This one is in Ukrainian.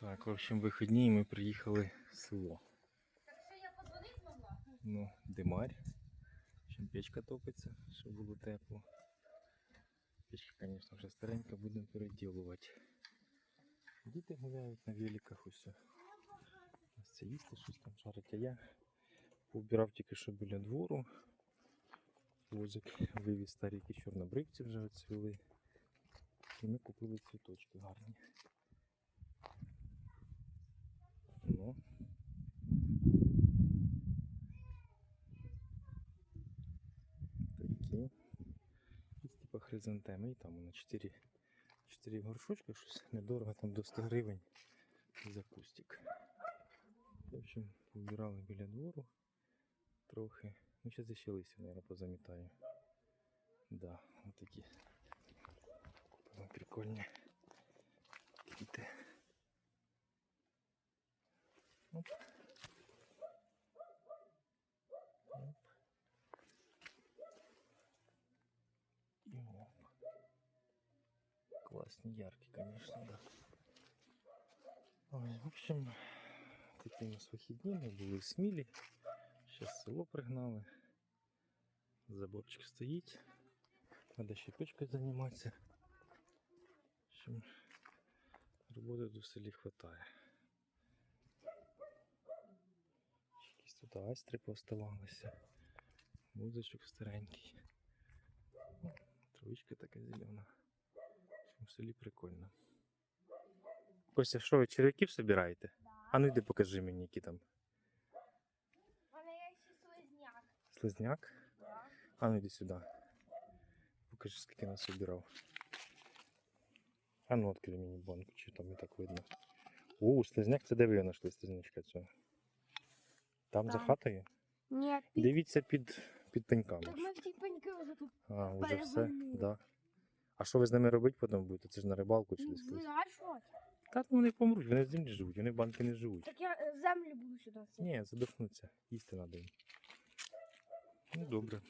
Так, в общем, вихідні і ми приїхали в село. Ну, димарь. Чим печка топиться, щоб було тепло. Печка, звісно, вже старенька, будемо переділувати. Діти гуляють на великах усе. Ось це їсти щось там жарить, а я побирав тільки що біля двору. Возик вивіз старі чорнобривці вже оцвіли. І ми купили цвіточки гарні. Ну, такі. Із типа хризантеми. І там воно 4, 4 горшочка, щось недорого, там до 100 гривень за кустик. В общем, побирали біля двору трохи. Ну, зараз ще листя, мабуть, позамітаю. Да, вот такі. Купили прикольні квіти. Оп. И оп. Классный, яркий, конечно, да. Ой, в общем, такі у нас вихідні, ми були в Смілі. Зараз село пригнали. Заборчик стоїть. Надо ще печкою займатися. В общем, роботи в селі. Ще Якісь тут айстри поставалися. Музичок старенький. Травичка така зелена. В селі прикольно. Костя, що ви черв'яків собираєте? А ну йди покажи мені, які там. У мене є ще слизняк. Слизняк? Да. А ну йди сюди. Покажи, скільки нас собирав. А ну відкрий мені банку, чи там не так видно. О, слизняк, це де ви знайшли, слизнячка цього? Там за хатою? Ні, Дивіться під, під пеньками. Так ми всі пеньки вже тут. А, вже все? Да. А що ви з ними робити потім будете? Це ж на рибалку чи десь колись? Вирішувати. Та ну вони помруть, вони в землі живуть, вони в банки не живуть. Так я е, землю буду сюди. Ні, задохнуться. Їсти надо їм. Ну добре.